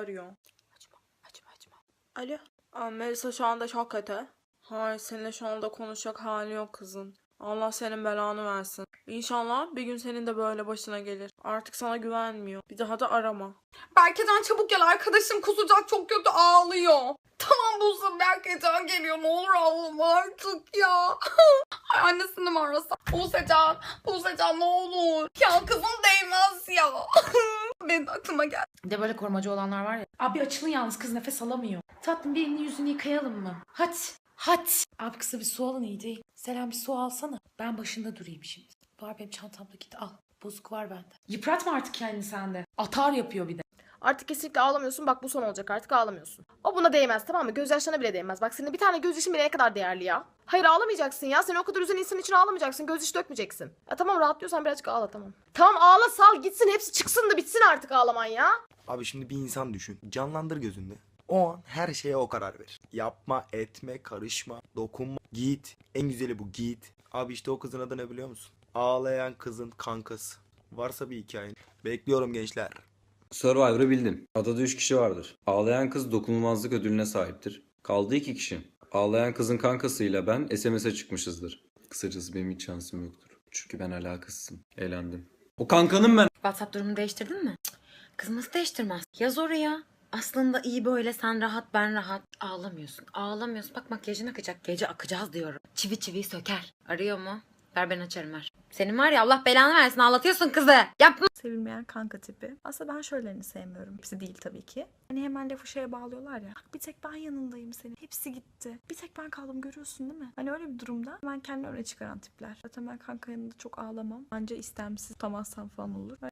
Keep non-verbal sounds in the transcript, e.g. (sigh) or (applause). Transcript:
arıyor. Açma açma açma. Alo. Aa, Melisa şu anda çok kötü. Hayır seninle şu anda konuşacak hali yok kızın. Allah senin belanı versin. İnşallah bir gün senin de böyle başına gelir. Artık sana güvenmiyor. Bir daha da arama. Berkecan çabuk gel arkadaşım kusacak çok kötü ağlıyor. Tamam Buse Berkecan geliyor ne olur ağlama artık ya. (laughs) Ay annesini mi arasam? Busecan, Busecan ne olur. Ya kızım değmez ya. (laughs) Benim de aklıma geldi. De böyle korumacı olanlar var ya. Abi açılın yalnız kız nefes alamıyor. Tatlım bir elini yüzünü yıkayalım mı? Hadi. Hadi. Abi kısa bir su alın iyi değil. Selam bir su alsana. Ben başında durayım şimdi. Var benim çantamda git al. Bozuk var bende. Yıpratma artık kendini sen de. Atar yapıyor bir de. Artık kesinlikle ağlamıyorsun. Bak bu son olacak artık ağlamıyorsun. O buna değmez tamam mı? Gözyaşlarına bile değmez. Bak senin bir tane gözyaşın bile ne kadar değerli ya. Hayır ağlamayacaksın ya. Seni o kadar üzen insan için ağlamayacaksın. Gözyaşı dökmeyeceksin. Ya tamam rahatlıyorsan birazcık ağla tamam. Tamam ağla sal gitsin hepsi çıksın da bitsin artık ağlaman ya. Abi şimdi bir insan düşün. Canlandır gözünde. O an her şeye o karar verir. Yapma, etme, karışma, dokunma, git. En güzeli bu git. Abi işte o kızın adı ne biliyor musun? Ağlayan kızın kankası. Varsa bir hikayen. Bekliyorum gençler. Survivor'ı bildim. Adada 3 kişi vardır. Ağlayan kız dokunulmazlık ödülüne sahiptir. Kaldı 2 kişi. Ağlayan kızın kankasıyla ben SMS'e çıkmışızdır. Kısacası benim hiç şansım yoktur. Çünkü ben alakasızım. Eğlendim. O kankanım ben. WhatsApp durumunu değiştirdin mi? Kız nasıl değiştirmez? Yaz oraya. Aslında iyi böyle sen rahat ben rahat. Ağlamıyorsun. Ağlamıyorsun. Bak makyajın akacak. Gece akacağız diyorum. Çivi çivi söker. Arıyor mu? Ver ben açarım ver. Senin var ya Allah belanı versin ağlatıyorsun kızı. Yapma. sevilmeyen kanka tipi. Aslında ben şöylerini sevmiyorum. Hepsi değil tabii ki. Hani hemen lafı şeye bağlıyorlar ya. Bir tek ben yanındayım senin. Hepsi gitti. Bir tek ben kaldım görüyorsun değil mi? Hani öyle bir durumda ben kendini öne çıkaran tipler. Zaten ben kanka yanında çok ağlamam. Anca istemsiz tutamazsam falan olur.